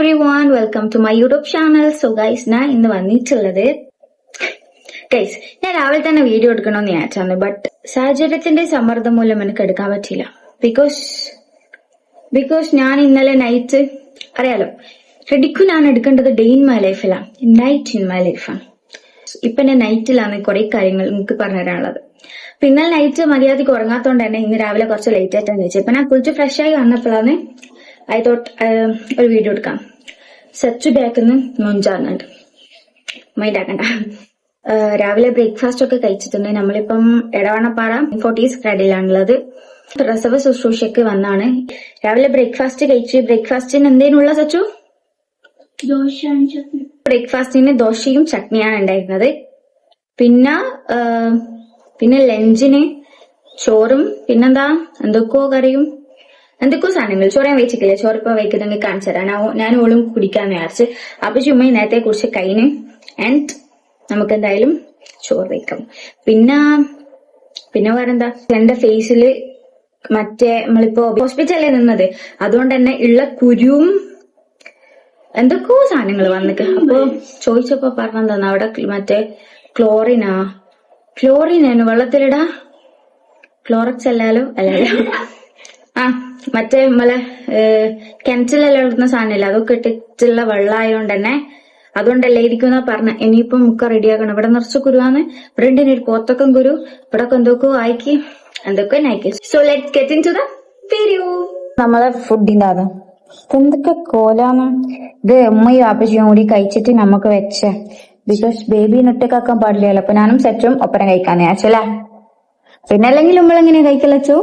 Everyone welcome to my YouTube channel so guys ഞാൻ ഇന്ന് വന്നിട്ടുള്ളത് ഗൈസ് ഞാൻ രാവിലെ തന്നെ വീഡിയോ എടുക്കണമെന്ന് വിചാരിച്ചാണ് ബട്ട് സാഹചര്യത്തിന്റെ സമ്മർദ്ദം മൂലം എനിക്ക് എടുക്കാൻ പറ്റില്ല ബിക്കോസ് ബിക്കോസ് ഞാൻ ഇന്നലെ നൈറ്റ് അറിയാലോ റെഡിക്കു ഞാൻ എടുക്കേണ്ടത് ഡേ ഇൻ മൈ ലൈഫിലാണ് നൈറ്റ് ഇൻ മൈ ലൈഫാണ് ഇപ്പൊ എന്റെ നൈറ്റിലാണ് കുറെ കാര്യങ്ങൾ നിങ്ങൾക്ക് പറഞ്ഞു തരാനുള്ളത് അപ്പൊ ഇന്നലെ നൈറ്റ് മര്യാദയ്ക്ക് ഉറങ്ങാത്തോണ്ട് തന്നെ ഇന്ന് രാവിലെ കുറച്ച് ലേറ്റ് ആയിട്ടാണ് ചോദിച്ചത്. ഇപ്പൊ ഞാൻ കുളിച്ച് ഫ്രഷ് ആയി വന്നപ്പോഴാണ് ഐ തോട്ട് ഒരു വീഡിയോ എടുക്കാം. സച്ചു ബാക്കിന്ന് മൊഞ്ചാകുന്നുണ്ട് മൈൻഡ് ആക്കണ്ട. രാവിലെ ബ്രേക്ക്ഫാസ്റ്റ് ഒക്കെ കഴിച്ചിട്ടുണ്ട്. നമ്മളിപ്പം എടവണപ്പാറ ഫോർട്ടീസ് കടയിലാണുള്ളത്. പ്രസവ ശുശ്രൂഷയ്ക്ക് വന്നാണ്. രാവിലെ ബ്രേക്ക്ഫാസ്റ്റ് കഴിച്ചു ബ്രേക്ക്ഫാസ്റ്റിന് എന്തേനുള്ള സച്ചു? ബ്രേക്ക്ഫാസ്റ്റിന് ദോശയും ചട്നിയാണ് ഉണ്ടായിരുന്നത്. പിന്നെ പിന്നെ ലഞ്ചിന് ചോറും പിന്നെന്താ? എന്തൊക്കെയോ കറിയും. എന്തൊക്കെയോ സാധനങ്ങൾ. ചോറ് ഞാൻ വെച്ചിട്ടില്ല. ചോറ് ഇപ്പൊ വയ്ക്കുന്നെങ്കിൽ കാണിച്ചു തരാം. ഞാൻ- ഓളും കുടിക്കാന്ന് വിചാരിച്ച്. അപ്പൊ ചുമ്മാ ഇന്നത്തെ കുറിച്ച് കഴിഞ്ഞ് ആൻഡ് നമുക്ക് എന്തായാലും ചോറ് വയ്ക്കാം പിന്നെ പിന്നെ വേറെന്താ? എന്റെ ഫേസിൽ മറ്റേ നമ്മളിപ്പോ ഹോസ്പിറ്റലിൽ നിന്നത്. അതുകൊണ്ട് തന്നെ ഉള്ള കുരുവും എന്തൊക്കെയോ സാധനങ്ങൾ വന്നിട്ട് അപ്പൊ ചോദിച്ചപ്പോ പറഞ്ഞെന്താ അവിടെ മറ്റേ ക്ലോറിനാ ക്ലോറിനാണ് വെള്ളത്തിലിടാ. ക്ലോറക്സ് അല്ലാലോ? അല്ലല്ലോ മറ്റേ നമ്മളെ കിണറ്റിലെല്ലാം ഇടുന്ന സാധനമില്ല? അതൊക്കെ ഇട്ടിട്ടുള്ള വെള്ളമായതുകൊണ്ട് തന്നെ അതുകൊണ്ടല്ലേ ഇരിക്കുന്ന പറഞ്ഞ. ഇനിയിപ്പോ മുക്ക റെഡിയാക്കണം ഇവിടെ നിറച്ച് കുരുവാന്ന്. ഇവിടെ ഉണ്ട് ഇനി ഒരു പോത്തക്കം കുരു. ഇവിടെ എന്തൊക്കെയോ ആയിക്കി. എന്തൊക്കെ so let get into the video നമ്മളെ ഫുഡിന്റെ അത്. എന്തൊക്കെ കോലാന്ന്. ഇത് ഉമ്മയും ആപ്പച്ചിയും കൂടി കഴിച്ചിട്ട് നമുക്ക് വെച്ച. ബിക്കോസ് ബേബി ഒറ്റക്കാക്കാൻ പാടില്ലല്ലോ. അപ്പൊ ഞാനും സെറ്റും ഒപ്പരം കഴിക്കാന്ന് വിചാരിച്ചല്ലേ? പിന്നെ അല്ലെങ്കിൽ നമ്മളെങ്ങനെയാ കഴിക്കലച്ചു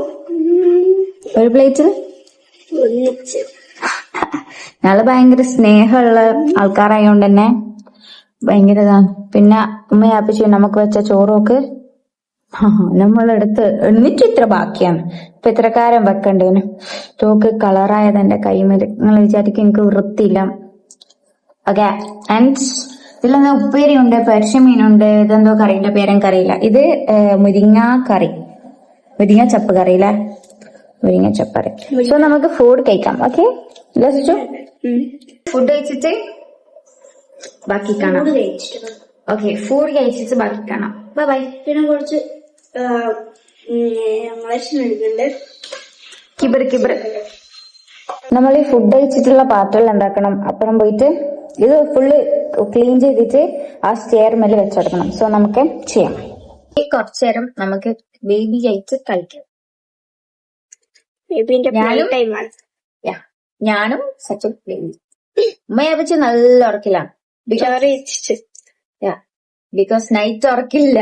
ഒരു പ്ലേറ്റിൽ ഞങ്ങൾ ഭയങ്കര സ്നേഹമുള്ള ആൾക്കാരായോണ്ട് തന്നെ ഭയങ്കര ഇതാണ് പിന്നെ ഉമ്മയാപ്പിച്ചു നമുക്ക് വെച്ച ചോറൊക്കെ നമ്മളെടുത്ത് എന്നിട്ട് ഇത്ര ബാക്കിയാണ്. ഇപ്പൊ ഇത്രക്കാരം വെക്കണ്ടേന്. തോക്ക് കളറായത് എന്റെ കൈമേൽ. നിങ്ങൾ വിചാരിക്കും എനിക്ക് വൃത്തിയില്ല. ഓക്കെ ആൻഡ് ഇതിലെന്താ ഉപ്പേരി ഉണ്ട് പെരശമീനുണ്ട് ഇതെന്തോ കറിന്റെ പേരെനിക്ക് കറിയില്ല ഇത് മുരിങ്ങാ മുരിങ്ങ കറി മുരിങ്ങ ചപ്പ് കറി അല്ലേ? മുരിങ്ങ ചപ്പാറി സോ നമുക്ക് ഫുഡ് കഴിക്കാം ഓക്കെ ഫുഡ് കഴിച്ചിട്ട് ബാക്കി കാണാം. ഓക്കെ ഫുഡ് കഴിച്ചിട്ട് ബാക്കി കാണാം. ബൈ ബൈ പിന്നെ കുറച്ച് കിബർ കിബർ. നമ്മൾ ഈ ഫുഡ് കഴിച്ചിട്ടുള്ള പാത്രങ്ങൾ എന്താക്കണം? അപ്പുറം പോയിട്ട് ഇത് ഫുള്ള് ക്ലീൻ ചെയ്തിട്ട് ആ സ്റ്റെയർ മേലെ വെച്ചെടുക്കണം. സോ നമുക്ക് ചെയ്യാം. ഈ കുറച്ചു നേരം നമുക്ക് ബേബി കഴിച്ച് കഴിക്കാം ബേബിന്റെ ഞാനും- Yeah. ഞാനും സച്ചും ബേബി ഉമ്മയെ വെച്ച് നല്ല ഉറക്കിലാണ്. ചോറ് വെച്ചിട്ട് ബിക്കോസ് നൈറ്റ് ഉറക്കില്ല.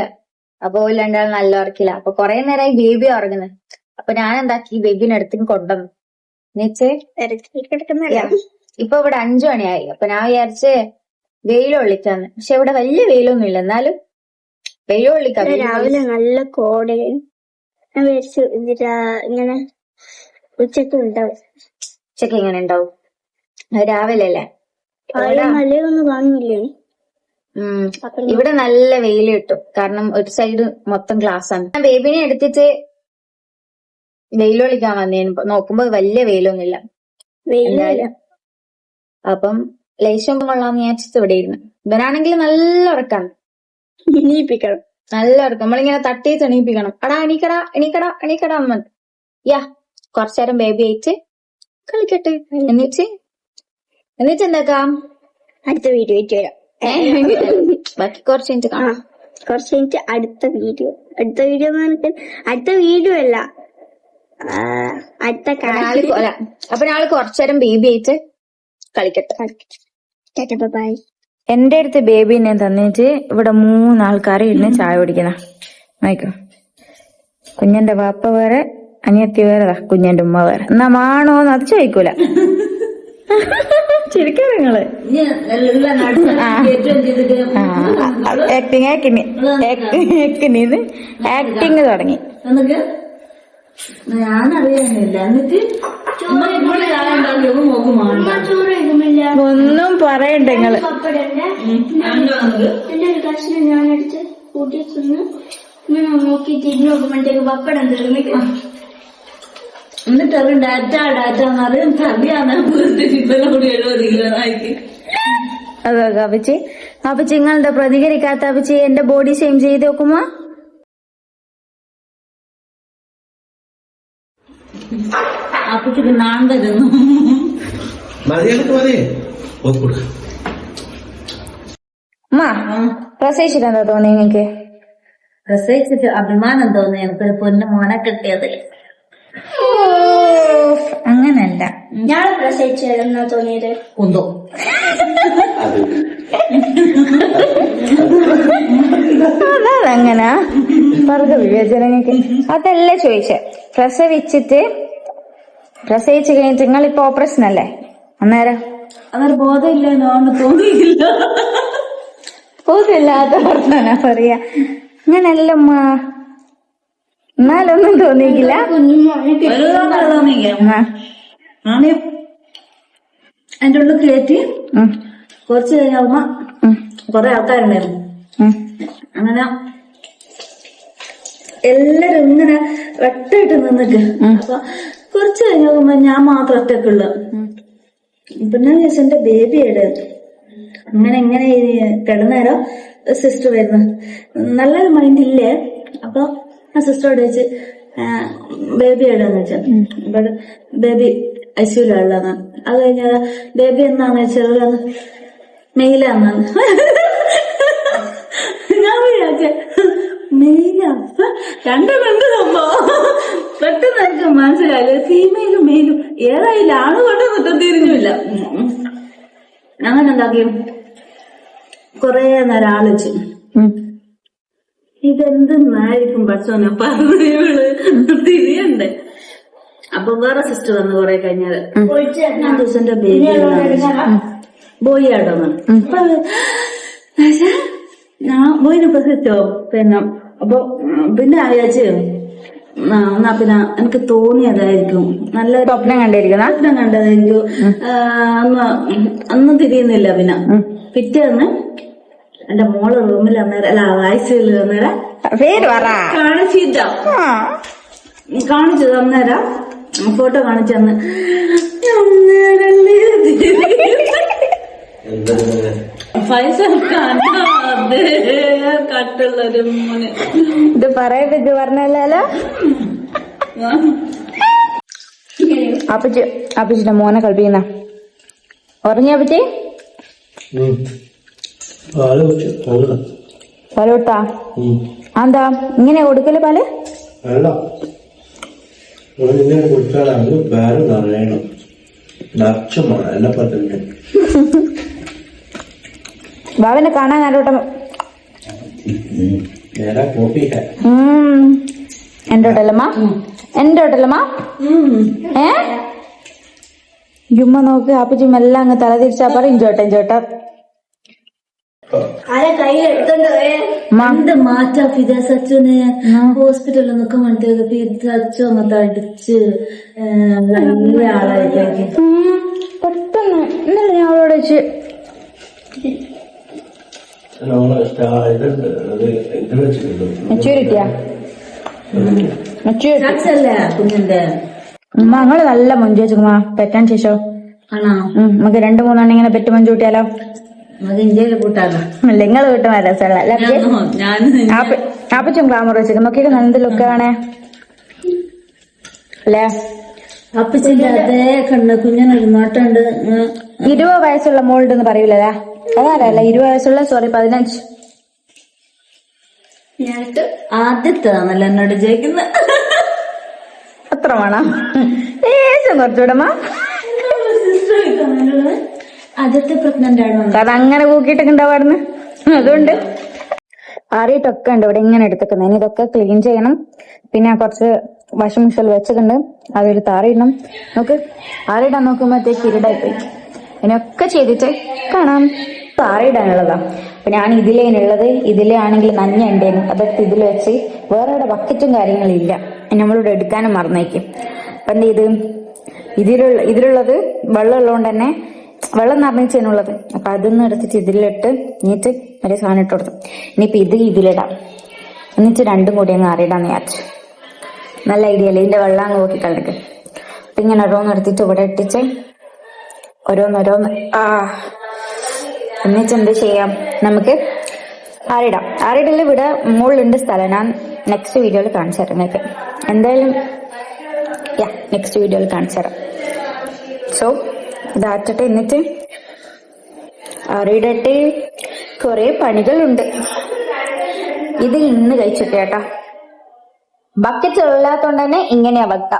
അപ്പൊ രണ്ടാൾ നല്ല ഉറക്കില്ല. അപ്പൊ കുറെ നേരമായി ബേബി ഉറങ്ങുന്നത് അപ്പൊ ഞാൻ എന്താക്കി ബേബിനെ അടുത്തേക്ക് കൊണ്ടുവന്നു. എന്നുവെച്ച് കിടക്കുന്നല്ല ഇപ്പൊ ഇവിടെ അഞ്ചു മണിയായി. അപ്പൊ ഞാൻ വിചാരിച്ച് വെയിൽ കൊള്ളിക്കാന്ന്. പക്ഷെ ഇവിടെ വലിയ വെയിലൊന്നും ഇല്ല. എന്നാലും വെയിൽ കൊള്ളിക്കാം വെയിൽ രാവിലെ നല്ല കോടയും. ഞാൻ വിചാരിച്ചു ഇങ്ങനെ ഉച്ചയ്ക്ക് ഉണ്ടാവും. ഉച്ചയ്ക്ക് എങ്ങനെ ഉണ്ടാവും? രാവിലെ അല്ലേ? മലയൊന്നും കാണില്ലേ ഉം. ഇവിടെ നല്ല വെയിൽ കിട്ടും. കാരണം ഒരു സൈഡ് മൊത്തം ഗ്ലാസ് ആണ്. ഞാൻ ബേബിനെ എടുത്തിട്ട് വെയിൽ ഒളിക്കാൻ വന്നേന്. നോക്കുമ്പോ വലിയ വെയിലൊന്നുമില്ല. അപ്പം ലേശം കൊള്ളാന്ന് ഞാൻ ഇവിടെ ഇരുന്നു. ഇവനാണെങ്കിൽ നല്ല ഉറക്കാണ്. നല്ല ഉറക്കം. നമ്മളിങ്ങനെ തട്ടി തെണീപ്പിക്കണം അടാ എണീക്കടാ എണീക്കടാ എണീക്കടാ അമ്മ. പറഞ്ഞ്. യാ കുറച്ചേരം ബേബി ആയിട്ട് കളിക്കട്ടെ. എന്നിട്ട് എന്നിട്ട് എന്താക്കാം? അടുത്ത വീഡിയോ ആയിട്ട് വരാം. ബാക്കി കുറച്ച് കഴിഞ്ഞിട്ട് ആ കാണാം. കുറച്ച് കഴിഞ്ഞിട്ട് അടുത്ത വീഡിയോ അടുത്ത വീഡിയോ അടുത്ത വീഡിയോ അല്ല. അടുത്ത അപ്പൊ നാളെ കുറച്ചു നേരം അപ്പൊ നാളെ കുറച്ചേരം ബേബി ആയിട്ട് കളിക്കട്ടെ. കളിക്കട്ടെ. ബൈ എന്റെ അടുത്ത് ബേബിനെ തന്നിട്ട് ഇവിടെ മൂന്നാൾക്കാരെ ഇരുന്ന് ചായ കുടിക്കുന്ന. നോക്കോ. കുഞ്ഞന്റെ വാപ്പ വേറെ അനിയത്തി വേറെ കുഞ്ഞന്റെ ഉമ്മ വേറെ. എന്നാ മാണോന്ന് അത് ചോദിക്കൂല. ശരിക്കും നിങ്ങൾ. ആക്ടിങ് ആക്കിനി ആക്ടിങ് ആക്ടിങ് തുടങ്ങി. ഒന്നും പറയണ്ട നിങ്ങൾ. ഞാൻ നോക്കി തിരിഞ്ഞു നോക്കുമ്പോഴത്തേക്ക് പപ്പടം തീർന്നിട്ട് എന്നിട്ട് അവൻ ഡാറ്റ ഡാറ്റ എന്ന് പറയും. തടിയാണ് ഇവനെ കൂടി എഴുപത് കിലോ ആക്കി അതെ അപ്പച്ചി അപ്പച്ചി നിങ്ങളുടെ പ്രതികരിക്കാത്ത അപ്പച്ചി എന്റെ ബോഡി സെയിം ചെയ്ത് നോക്കുമോ അപ്പച്ചിക്ക് നാൻ തരുന്നു മതിയാൾക്ക് മതി ഒത്തുകൊടുക്ക അമ്മ പ്രസവിച്ചിട്ട് എന്താ തോന്നി നിങ്ങക്ക് പ്രസവിച്ചിട്ട് അഭിമാനം തോന്നി എനിക്ക് പൊന്നു മോനെ കിട്ടിയത് അങ്ങനല്ല. ഞാൻ പ്രസവിച്ചു എന്നാ തോന്നിയത്? കുന്തോ. അതങ്ങനെ വർഗ വിവേചനങ്ങൾക്ക്. അതല്ലേ ചോദിച്ചേ പ്രസവിച്ചിട്ട് പ്രസവിച്ചു കഴിഞ്ഞിട്ട് നിങ്ങൾ ഇപ്പൊ ഓപ്പറേഷൻ അല്ലേ അന്നേരം അവർ ബോധമില്ല നോന്ന് തോന്നിയില്ല. ബോധമില്ലാത്ത വർത്താന പറയാ. അങ്ങനല്ലമ്മ എന്നാലൊന്നും തോന്നിയില്ല. ആണ്. എന്റെ ഉള്ളിൽ കയറ്റി കുറച്ച് കഴിഞ്ഞാൽ ഉം, കൊറേ ആൾക്കാരുണ്ടായിരുന്നു. അങ്ങനെ എല്ലാരും ഇങ്ങനെ വെട്ടായിട്ട് നിന്നിട്ട് അപ്പൊ കുറച്ച് കഴിഞ്ഞാൽ ഞാൻ മാത്രം ഒറ്റക്കുള്ള പിന്നെ വിചാരിച്ചു എന്റെ ബേബിയുടെ അങ്ങനെ ഇങ്ങനെ കിടന്നേരം സിസ്റ്റർ വരുന്നു. നല്ലൊരു മൈൻഡ് ഇല്ലേ? അപ്പൊ ആ സിസ്റ്ററോട് ചോദിച്ച് ബേബി എവിടെന്ന് വെച്ചാൽ ഇവിടെ ബേബി ഐസിയുലുള്ളതാണ് അത് കഴിഞ്ഞാൽ ബേബി എന്നാന്ന് വെച്ചാൽ മെയിലാന്നാണ് ഞാൻ വിചാരിച്ചേ മെയിലാ. രണ്ട് രണ്ട് സംഭവം. പെട്ടെന്ന് എനിക്ക് മനസ്സിലായില്ല. ഫീമെയിലും മെയിലും ഏതായാലും ആണ് കൊണ്ടു തിരിഞ്ഞില്ല അങ്ങനെ കൊറേ നേരം ആലോചിച്ചു. ഇതെന്തെന്നായിരിക്കും പറഞ്ഞു പറഞ്ഞവൾ തിരിയണ്ടേ? അപ്പൊ വേറെ സിസ്റ്റർ വന്ന് കൊറേ കഴിഞ്ഞാൽ ഞാൻ ദിവസം എന്റെ ബേബി ബോയി ആടോന്ന് ഞാൻ ബോയിനെ പ്രസവിച്ചോ പിന്നെ അപ്പൊ പിന്നെ ആയാച്ച്. എന്നാ പിന്നെ എനിക്ക് തോന്നിയതായിരിക്കും. നല്ല സ്വപ്നം കണ്ടിരിക്കുന്ന. സ്വപ്നം കണ്ടതായിരിക്കും. അന്ന് അന്ന് തിരിയുന്നില്ല പിന്നെ. പിറ്റേന്ന് എന്റെ മോൾ റൂമിൽ അന്നേരം അല്ല ആഴ്ചയിൽ അന്നേരം പേര് പറ. കാണിച്ചിട്ട കാണിച്ചത് കാണിച്ചു അന്നേരം ഫോട്ടോ കാണിച്ചന്ന് കട്ടുള്ളൊരു മോന്. ഇത് പറയട്ടെ ഇത് പറഞ്ഞല്ലോ? അപ്പച്ചി അപ്പച്ചിന്റെ മോനെ കളിപ്പിക്കുന്ന. ഉറങ്ങിയ അപ്പച്ചി. പാൽ കുടിച്ചു. വെള്ളം. പാൽ കൊടുത്താ എന്താ ഇങ്ങനെ കൊടുക്കൽ പാൽ? ബാബിനെ അവൻ ഇങ്ങനെ കുടിച്ചാൽ അവന് വേറെ നിറയണം നിറച്ചുമാണ് എന്നെ പറ്റുന്നത് ബാബനെ കാണാൻ ആരോട്ടം. എന്റെ ഹോട്ടലമ്മ എന്റെ ഹോട്ടലമ്മ ഏ? ജുമ്മ നോക്ക് അപ്പച്ചി എല്ലാം അങ്ങ് തലതിരിച്ചാ പറയും ചോട്ടൻ ചോട്ട ആരെ കയ്യിലെടുത്തോണ്ട് പോയേ അമ്മ എന്ത് മാറ്റാ ഫിദ സച്ചുനെ ഹോസ്പിറ്റലിൽ നിൽക്കാൻ വേണ്ടി ഫിദ സച്ചു അങ്ങോട്ട് അടിച്ച് വലിയ ആളായിട്ടേക്ക് പെട്ടെന്ന്. ഇന്നലെ ഞാൻ അവളോട് വെച്ച് ഞങ്ങൾ നല്ല മഞ്ജു വെച്ചുമ്മ പെറ്റാൻ ശേഷം. ആണോ? ഉം, നമുക്ക് രണ്ടു മൂന്നെണ്ണം ഇങ്ങനെ പെറ്റ് കൂട്ടിയാലോ? നമുക്ക് ഇന്ത്യയിലെ കൂട്ടാലോ നിങ്ങൾ? ഞാൻ ആപ്പ- ആപ്പച്ചും ഗ്ലാമർ വെച്ചേക്കും നോക്കിയൊക്കെ നല്ല ലുക്കാണേ അല്ലേ? അപ്പച്ചിന്റെ അതേ കണ്ണ് കുഞ്ഞിനൊരു നോട്ടുണ്ട് ഇരുപത് വയസ്സുള്ള മോൾഡ് എന്ന് പറയൂലേ? അതാരല്ല ഇരുപത് വയസ്സുള്ള സോറി പതിനഞ്ച്. ഞാനിട്ട് ആദ്യത്തേതാണല്ലോ എന്നോട് ജയിക്കുന്നത് അത്ര വേണം. ഏശം കുറച്ചുകൂടമ്മ അത് അങ്ങനെ കൂക്കിയിട്ടൊക്കെ അതുകൊണ്ട് ആറിയിട്ടൊക്കെ ഉണ്ട്. ഇവിടെ ഇങ്ങനെ എടുത്തേക്കുന്നത് ഇനി ഇതൊക്കെ ക്ലീൻ ചെയ്യണം. പിന്നെ കുറച്ച് വാഷിംഗ് മെഷീനിൽ വെച്ചിട്ടുണ്ട്. അതൊരു താറിയിടണം നോക്ക്. ആറിയിടാൻ നോക്കുമ്പോഴത്തേക്ക് ഇരുടായി പോയി ഇതിനൊക്കെ ചെയ്തിട്ട് കാണാം. താറിയിടാനുള്ളതാ അപ്പൊ ഞാൻ ഇതിലേനുള്ളത് ഇതിലെ ആണെങ്കിൽ നഞ്ഞ ഉണ്ടേനു അതൊക്കെ ഇതിൽ വെച്ച് വേറെ ഇവിടെ ബക്കറ്റും കാര്യങ്ങളില്ല നമ്മളിവിടെ എടുക്കാനും മറന്നേക്കും. അപ്പൊ എന്ത് ചെയ്ത്? ഇതിലുള്ള ഇതിലുള്ളത് വെള്ളമുള്ളതുകൊണ്ട് തന്നെ വെള്ളം നിറഞ്ഞിച്ചുള്ളത് അപ്പൊ അതൊന്നും എടുത്തിട്ട് ഇതിലിട്ട് എന്നിട്ട് ഒരു സാധനം ഇട്ട് കൊടുത്തു. ഇനിയിപ്പൊ ഇത് ഇതിലിടാം. എന്നിട്ട് രണ്ടും കൂടി അങ്ങ് അറിയിടാന്ന് വിചാരിച്ചു നല്ല ഐഡിയ അല്ലേ? ഇതിന്റെ വെള്ളം അങ്ങ് നോക്കി കളഞ്ഞിട്ട്. അപ്പൊ ഇങ്ങനെ ഓരോന്ന് എടുത്തിട്ട് ഇവിടെ ഇട്ടിച്ച് ഓരോന്നോരോന്ന് ആ. എന്നിട്ട് എന്ത് ചെയ്യാം? നമുക്ക് ആറിടാം. ആറിടൽ ഇവിടെ മുകളിലുണ്ട് സ്ഥലം. ഞാൻ നെക്സ്റ്റ് വീഡിയോയിൽ കാണിച്ചു തരാം നിങ്ങൾക്ക്. എന്തായാലും യാ നെക്സ്റ്റ് വീഡിയോയിൽ കാണിച്ചു തരാം. സോ ഇതാറ്റട്ടെ എന്നിട്ട് അറിയിടട്ടെ കുറെ പണികളുണ്ട്. ഇത് ഇന്ന് കഴിച്ചിട്ട് കേട്ടാ. ബക്കറ്റ് ഇല്ലാത്തോണ്ട് തന്നെ ഇങ്ങനെയാ വെക്ക.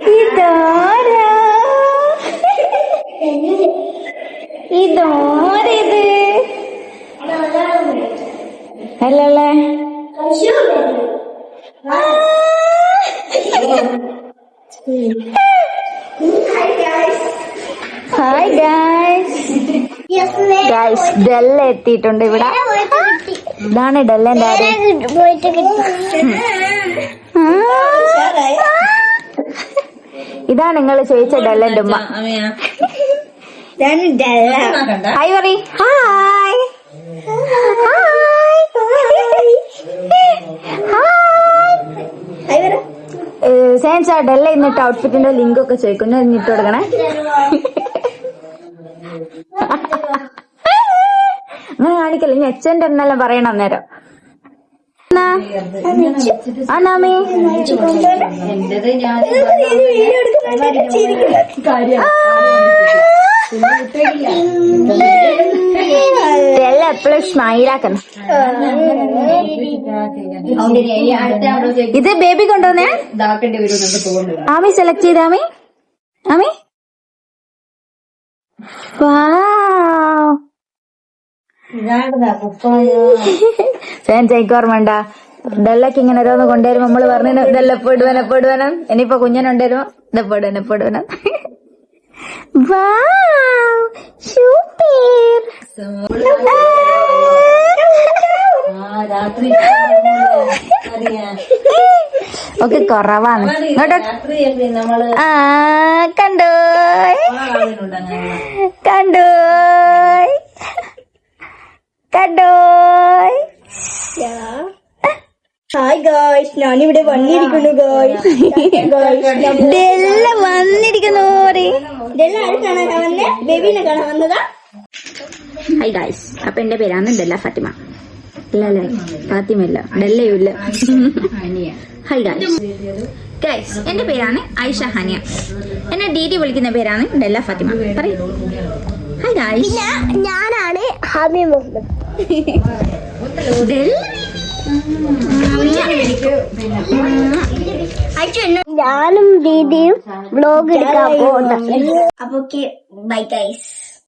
ഇതാരാ? ഇതാരിത്? അല്ലല്ലേ? ഗായ്സ് ഡെല്ല എത്തിയിട്ടുണ്ട് ഇവിടെ. ഇതാണ് ഡെല്ലെന്റെ ആര് ഇതാണ് നിങ്ങൾ ചോദിച്ച ഡെല്ലന്റെ ഉമ്മ. ഹായ് പറ ഹായ് സേൻസ് ആ ഡെല്ല ഇന്നിട്ട് ഔട്ട്ഫിറ്റിന്റെ ലിങ്ക് ഒക്കെ ചോദിക്കുന്നു എന്നിട്ട് കൊടുക്കണേ. അങ്ങനെ കാണിക്കല്ല? ഇനി എച്ചന്റെ എന്നെല്ലാം പറയണം അന്നേരം. എപ്പോഴും സ്മൈലാക്കണം. ഇത് ബേബി കൊണ്ടുവന്നേ? ആമി സെലക്ട് ചെയ്ത ആമി. ആമി. എനിക്ക് ഓർമ്മ ഉണ്ടാ ഡെല്ലക്ക് ഇങ്ങനെ ഓരോന്ന് കൊണ്ടുവരുമ്പോ നമ്മൾ പറഞ്ഞു ഇതെല്ലാം പെടുവന പെടുവനം ഇനിയിപ്പൊ കുഞ്ഞനുണ്ടായിരുന്നു ഇത് പെടുവന പെടുവനം സൂപ്പർ. ഒക്കെ കുറവാണ്. കണ്ടോ? കണ്ടോ? കണ്ടോ ഹായ് ഗായ്സ് ഞാനിവിടെ വന്നിരിക്കുന്നു ഗായ്സ് ഇതെല്ലാം വന്നിരിക്കുന്നു ഇതെല്ലാം ആര് കാണാൻ വന്നേ? ബേബിനെ കാണാൻ വന്നതാ? ഹായ് ഗായ്സ് അപ്പൊ എന്റെ പേരാണ് ഡെല്ല ഫാത്തിമ. ഇല്ല അല്ലേ ഫാത്തിമ ഇല്ല ഡെല്ലയുമില്ല ഹൈ ഗായ്സ് ഗൈസ് എന്റെ പേരാണ് ഐഷ ഹാനിയ. എന്നെ ഡീഡി വിളിക്കുന്ന പേരാണ് ഡെല്ല ഫാത്തിമ. പറയൂ. ഹൈ ഗായ്സ് ഞാനാണ് ഹാമി മുഹമ്മദ്. ഞാനും ദീദിയും വ്ലോഗ് എടുക്കാൻ പോകുന്നു അപ്പൊ ബൈ ഗൈസ്